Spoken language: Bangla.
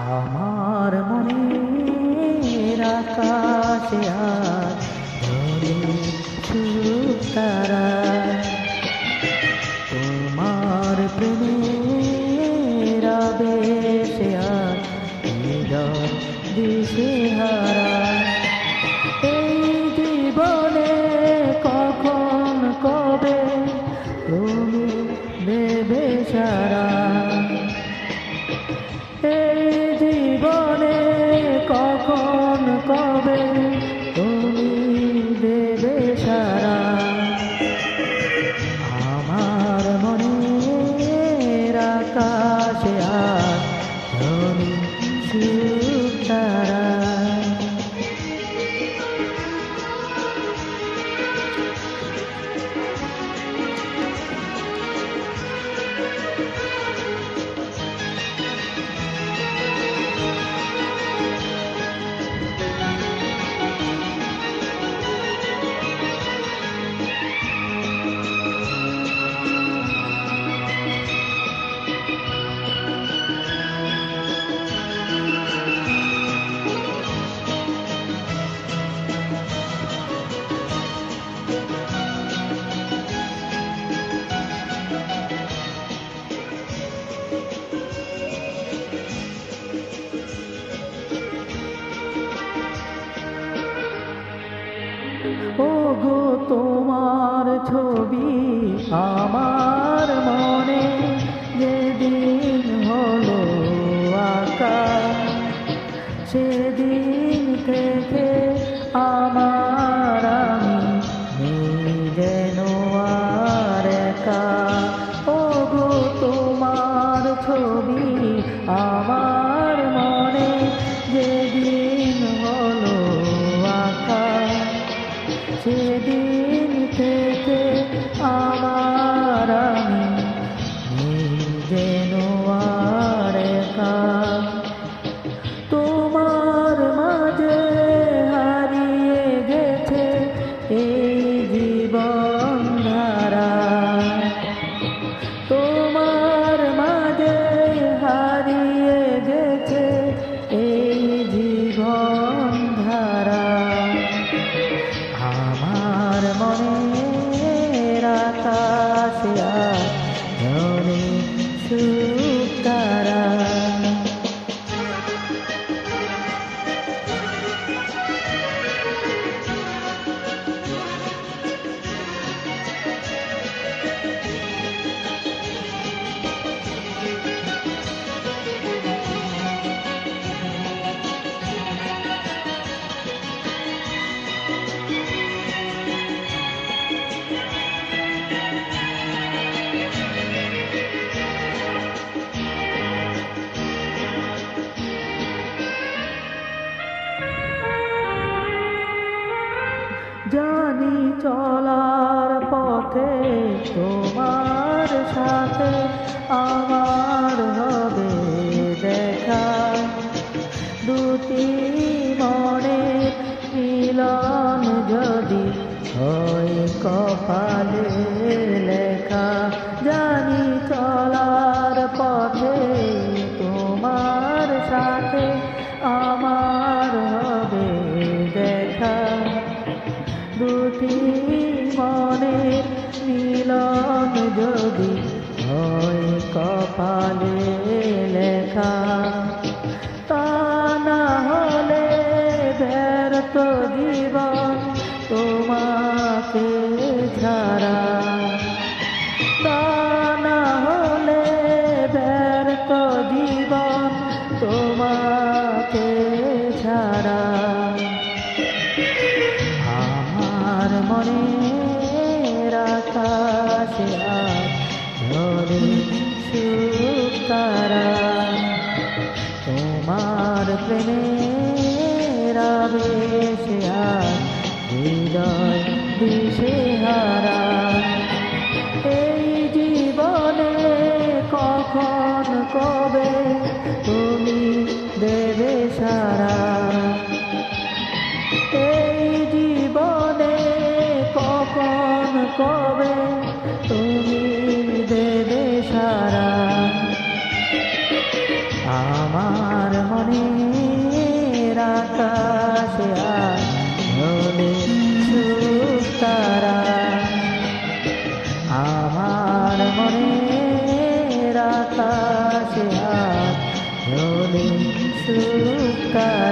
আমার মনের আকাশে আর তারা দেবে ও গো তোমার ছবি আমার মনে যেদিন হলো আঁকা সেদিন থেকে আমার আমি যেন আর একা। তোমার ছবি আমার জীবন। জানি চলার পথে তোমার সাথে আমার হবে দেখা। দুটি মনে মিলন যদি হয় কপালে যদি হয় কপালে লেখা তা না হলে ব্যর্থ জীবন তোমাকে ছাড়া সুখ তারা। তোমার প্রেমের আবেশে আর হৃদয় দিশেহারা এই জীবনে কখন, কবে তুমি দেবে সারা? এই জীবনে কখন, কবে সুখ তারা